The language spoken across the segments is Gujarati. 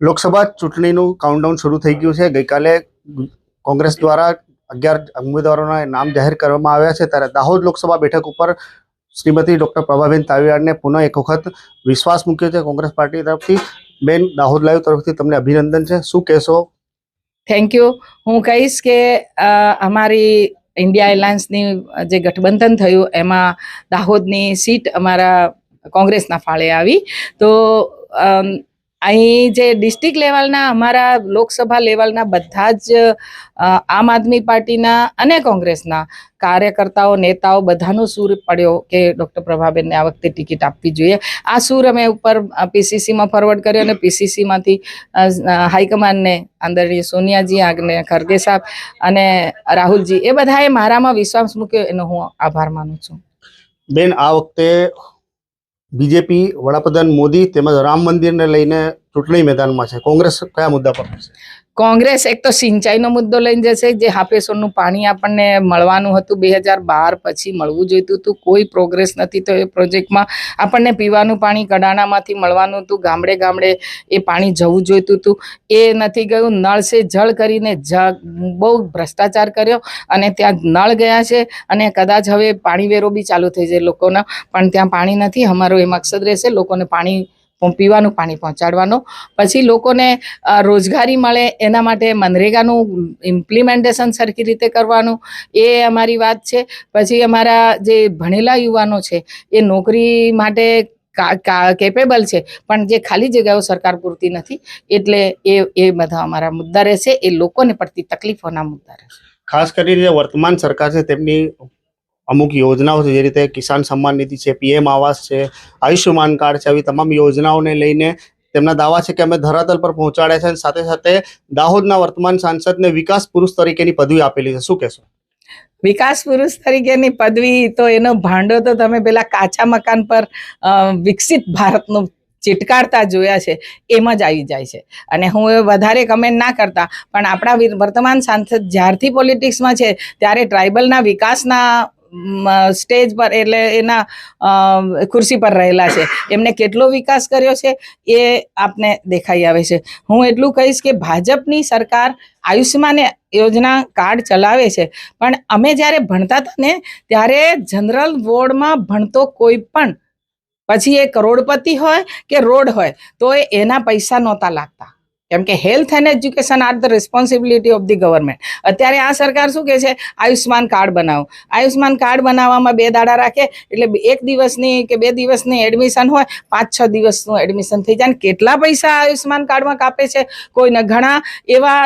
લોકસભા ચૂંટણીનું કાઉન્ટડાઉન શરૂ થઈ ગયું છે. ગઈકાલે કોંગ્રેસ દ્વારા અગિયાર ઉમેદવારોના નામ જાહેર કરવામાં આવ્યા છે. ત્યારે દાહોદ લોકસભા બેઠક ઉપર શ્રીમતી ડોક્ટર પ્રભાબેન તાવિયાડને પુનઃ એક વખત વિશ્વાસ મૂક્યો છે. કોંગ્રેસ પાર્ટી તરફથી બેન દાહોદ લાઈવ તરફથી તમને અભિનંદન છે. શું કહેશો? થેન્ક યુ હું કહીશ કે અમારી ઇન્ડિયા એરલાઇન્સની જે ગઠબંધન થયું, એમાં દાહોદની સીટ અમારા કોંગ્રેસના ફાળે આવી. તો અહીં જે ડિસ્ટ્રિક્ટ લેવલના, અમારા લોકસભા લેવલના બધા જ આમ આદમી પાર્ટીના અને કોંગ્રેસના કાર્યકર્તાઓ, નેતાઓ બધાનો સૂર પડ્યો કે ડૉક્ટર પ્રભાબેનને આ વખતે ટિકિટ આપવી જોઈએ. આ સૂર અમે ઉપર પીસીસીમાં ફોરવર્ડ કર્યો અને પીસીસીમાંથી હાઈકમાન્ડને, આદરણીય સોનિયાજી આગને ખરગે સાહેબ અને રાહુલજી, એ બધાએ મારામાં વિશ્વાસ મૂક્યો, એનો હું આભાર માનું છું. બેન, આ વખતે બીજેપી વડાપ્રધાન મોદી તેમજ રામ મંદિરને લઈને ચૂંટણી મેદાનમાં છે. કોંગ્રેસ કયા મુદ્દા પર છે કોંગ્રેસ એક તો સિંચાઈનો મુદ્દો લઈને જશે, જે હાપેશ્વરનું પાણી આપણને મળવાનું હતું બે હજાર બાર પછી મળવું જોઈતું હતું, કોઈ પ્રોગ્રેસ નથી તો એ પ્રોજેક્ટમાં આપણને પીવાનું પાણી કડાણામાંથી મળવાનું હતું, ગામડે ગામડે એ પાણી જવું જોઈતું હતું, એ નથી ગયું, નળ સે જળ કરીને જ બહુ ભ્રષ્ટાચાર કર્યો અને ત્યાં નળ ગયા છે અને કદાચ હવે પાણી વેરો બી ચાલુ થઈ જાય લોકોના, પણ ત્યાં પાણી નથી, અમારો એ મકસદ રહેશે, લોકોને પાણી પીવાનું પાણી પહોંચાડવાનો. પછી લોકોને રોજગારી મળે એના માટે મનરેગાનું ઇમ્પ્લિમેન્ટેશન સરખી રીતે કરવાનું, એ અમારી વાત છે. પછી અમારા જે ભણેલા યુવાનો છે, એ નોકરી માટે કેપેબલ છે, પણ જે ખાલી જગ્યાઓ સરકાર પૂરતી નથી, એટલે એ એ બધા અમારા મુદ્દા રહેશે, એ લોકોને પડતી તકલીફોના મુદ્દા રહેશે. ખાસ કરીને વર્તમાન સરકાર છે, તેમની અમુક યોજનાઓ છે, જે રીતે કિસાન સન્માન નિધિ છે, પીએમ આવાસ છે, આયુષ્યમાન કાર્ડ છે, આવી તમામ યોજનાઓને લઈને તેમના દાવા છે કે અમે ધરાતલ પર પહોંચાડ્યા છે અને સાથે સાથે દાહોદના વર્તમાન સાંસદને વિકાસ પુરુષ તરીકેની પદવી આપેલી છે. શું કહેશો? વિકાસ પુરુષ તરીકેની પદવી તો એનો ભાંડો તો તમે પેલા કાચા મકાન પર વિકસિત ભારતનું ચીટકાડતા જોયા છે, એમાં જ આવી જાય છે. અને હું એ વધારે કમેન્ટ ના કરતા, પણ આપણા વિર- વર્તમાન સાંસદ જ્યારથી પોલિટિક્સમાં છે, ત્યારે ટ્રાઇબલના વિકાસના સ્ટેજ પર એટલે એના ખુરશી પર રહેલા છે. એમને કેટલો વિકાસ કર્યો છે એ આપને દેખાઈ આવે છે. હું એટલું કહીશ કે ભાજપની સરકાર આયુષ્યમાન યોજના કાર્ડ ચલાવે છે. પણ અમે જ્યારે ભણતા હતા ને, ત્યારે જનરલ વોર્ડમાં ભણતો કોઈ પણ, પછી એ કરોડપતિ હોય કે રોડ હોય, તો એના પૈસા નહોતા લાગતા. કેમ કે health and education are the responsibility of the government અત્યારે આ સરકાર શું કહે છે? આયુષ્માન કાર્ડ બનાવો. આયુષ્માન કાર્ડ બનાવવામાં બે દાડા રાખે, એટલે એક દિવસની કે બે દિવસની એડમિશન હોય, પાંચ છ દિવસનું એડમિશન થઈ જાય. કેટલા પૈસા આયુષ્માન કાર્ડમાં કાપે છે? કોઈને ઘણા એવા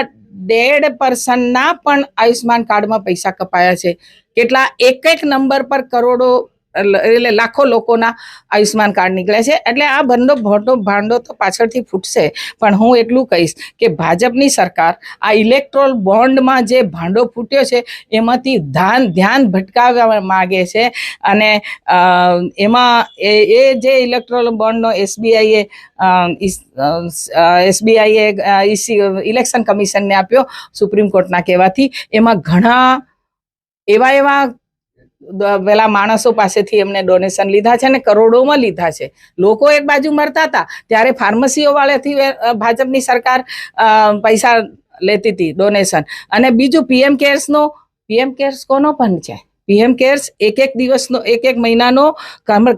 ડેડ પર્સનના પણ આયુષ્માન કાર્ડમાં પૈસા કપાયા છે. કેટલા? એક એક નંબર પર કરોડો એટલે લાખો લોકોના આયુષ્માન કાર્ડ નીકળે છે. એટલે આ બંધો ભોટો ભાંડો તો પાછળથી ફૂટશે. પણ હું એટલું કહીશ કે ભાજપની સરકાર આ ઇલેક્ટ્રોલ બોન્ડમાં જે ભાંડો ફૂટ્યો છે, એમાંથી ધ્યાન ધ્યાન ભટકાવવા માગે છે. અને એમાં એ જે ઇલેક્ટ્રોલ બોન્ડનો એસબીઆઈએ એસબીઆઈએ ઇલેક્શન કમિશનને આપ્યો સુપ્રીમ કોર્ટના કહેવાથી. એમાં ઘણા એવા એવા પેલા માણસો પાસેથી એમને ડોનેશન લીધા છે અને કરોડોમાં લીધા છે. લોકો એક બાજુ મરતા હતા, ત્યારે ફાર્મસીઓ વાળાથી ભાજપની સરકાર પૈસા લેતી હતી ડોનેશન અને બીજું પીએમ કેર્સનો પીએમ કેર્સ કોનો પણ છે? પીએમ કેર્સ એક એક દિવસનો, એક એક મહિનાનો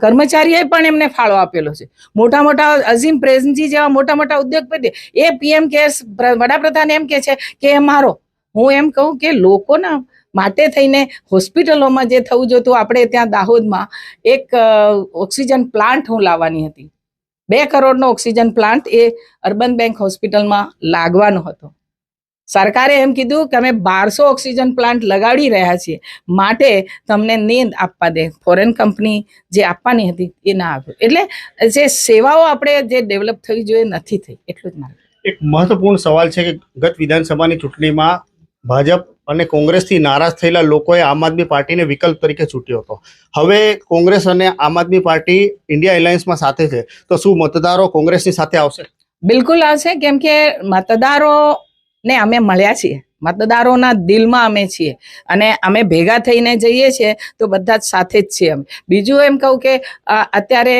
કર્મચારીએ પણ એમને ફાળો આપેલો છે. મોટા મોટા અઝીમ પ્રેઝનજી જેવા મોટા મોટા ઉદ્યોગપતિ, એ પીએમ કેર્સ પ્ર- વડાપ્રધાન એમ કે છે કે, એ મારો. હું એમ કહું કે, લોકોના માટે થઈને હોસ્પિટલોમાં જે થવું જોતું, આપણે ત્યાં દાહોદમાં એક ઓક્સિજન પ્લાન્ટ હું લાવવાની હતી. બે કરોડનો ઓક્સિજન પ્લાન્ટ એ અર્બન બેંક હોસ્પિટલમાં લાગવાનો હતો. સરકારે એમ કીધું કે અમે બારસો ઓક્સિજન પ્લાન્ટ લગાડી રહ્યા છીએ. માટે તમને નીંદ આપવા દે. ફોરેન કંપની જે આપવાની હતી એ ના આપ્યું એટલે જે સેવાઓ આપણે જે ડેવલપ થવી જોઈએ નથી થઈ. એટલું જ મારે. એક મહત્વપૂર્ણ સવાલ છે કે ગત વિધાનસભાની ચૂંટણીમાં ભાજપ અને કોંગ્રેસથી નારાજ થયેલા લોકોએ આમ આદમી પાર્ટીને વિકલ્પ તરીકે ચૂંટ્યો હતો. હવે કોંગ્રેસ અને આમ આદમી પાર્ટી ઇન્ડિયા એલાયન્સમાં સાથે છે. તો શું મતદારો કોંગ્રેસની સાથે આવશે? બિલકુલ આવશે, કેમ કે મતદારોને અમે મળ્યા છીએ. મતદારોના દિલમાં અમે છીએ. અને અમે ભેગા થઈને જઈએ છીએ તો બધા જ સાથે જ છીએ અમે. બીજું એમ કહું કે અત્યારે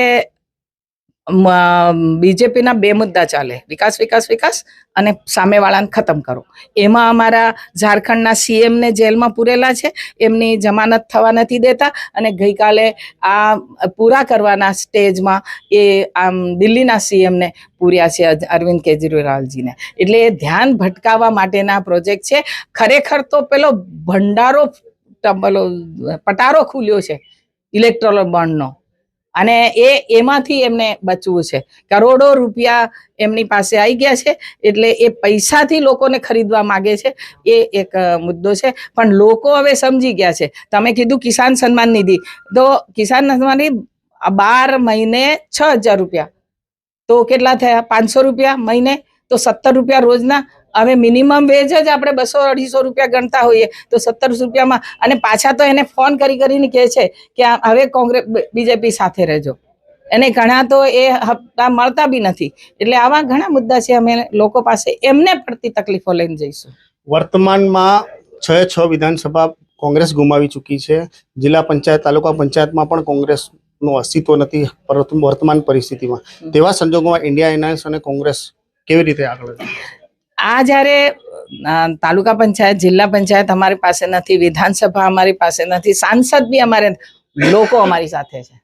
બીજેપીના બે મુદ્દા ચાલે. વિકાસ વિકાસ વિકાસ અને સામેવાળાને ખતમ કરો. એમાં અમારા ઝારખંડના સીએમને જેલમાં પૂરેલા છે. એમની જમાનત થવા નથી દેતા અને ગઈકાલે આ પૂરા કરવાના સ્ટેજમાં એ આમ દિલ્હીના સીએમને પૂર્યા છે અરવિંદ કેજરીવાલજીને. એટલે એ ધ્યાન ભટકાવવા માટેના પ્રોજેક્ટ છે. ખરેખર તો પેલો ભંડારો પેલો પટારો ખુલ્યો છે, ઇલેક્ટ્રોલ બોન્ડનો અને એ એમાંથી એમને બચવું છે. કરોડો રૂપિયા એમની પાસે આવી ગયા છે, એટલે એ પૈસાથી લોકોને ખરીદવા માગે છે, એ એક મુદ્દો છે. પણ લોકો હવે સમજી ગયા છે. તમે કીધું કિસાન સન્માન નિધિ. તો કિસાન સન્માન નિધિ બાર મહિને છ હજાર રૂપિયા. તો કેટલા થયા? પાંચસો રૂપિયા મહિને? તો સત્તર રૂપિયા રોજના, હવે મિનિમમ વેજ જ આપણે બસો અઢીસો રૂપિયા ગણતા હોઈએ, તો સત્તર રૂપિયામાં, અને પાછા તો એને ફોન કરી કરીને કહે છે કે હવે કોંગ્રેસ બીજેપી સાથે રહેજો. એને ઘણા તો એ હપ્તા મળતા બી નથી. એટલે આવા ઘણા મુદ્દા છે, અમે લોકો પાસે એમને પડતી તકલીફો લઈને જઈશું. વર્તમાનમાં છ છ વિધાનસભા કોંગ્રેસ ગુમાવી ચૂકી છે. જિલ્લા પંચાયત, તાલુકા પંચાયતમાં પણ કોંગ્રેસનું અસ્તિત્વ નથી, પરંતુ વર્તમાન પરિસ્થિતિમાં. તેવા સંજોગોમાં ઇન્ડિયા એનાયન્સ અને કોંગ્રેસ કેવી રીતે આગળ આ જ્યારે તાલુકા પંચાયત જિલ્લા પંચાયત અમારી પાસે નથી વિધાનસભા અમારી પાસે નથી સાંસદ બી અમારે લોકો અમારી સાથે છે.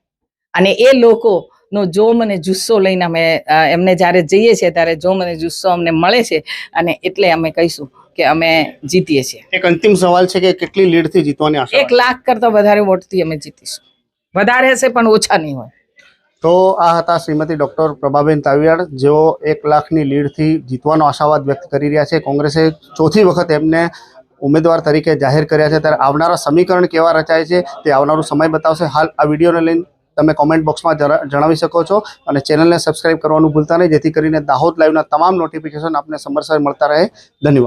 અને એ લોકો નો જોમ અને જુસ્સો લઈને અમે એમને જ્યારે જઈએ છીએ ત્યારે જોમ અને જુસ્સો અમને મળે છે. અને એટલે અમે કહીશું કે અમે જીતીએ છીએ. એક અંતિમ સવાલ છે કે કેટલી લીડથી જીતવાની આશા એક લાખ કરતા વધારે વોટથી અમે જીતીશું. વધારે હશે પણ ઓછા નહીં હોય. તો આ હતા શ્રીમતી ડોક્ટર પ્રભાબેન તાવિયાડ જેઓ એક લાખની લીડથી જીતવાનો આશાવાદ વ્યક્ત કરી રહ્યા છે. કોંગ્રેસે ચોથી વખત એમને ઉમેદવાર તરીકે જાહેર કર્યા છે. ત્યારે આવનારા સમીકરણ કેવા રચાય છે તે આવનારો સમય બતાવશે. હાલ આ વિડીયોને લઈને તમે કોમેન્ટ બોક્સમાં જણાવી શકો છો અને ચેનલને સબસ્ક્રાઇબ કરવાનું ભૂલતા નહીં. જેથી કરીને દાહોદ લાઈવના તમામ નોટિફિકેશન આપને સમરસર મળતા રહે. ધન્યવાદ.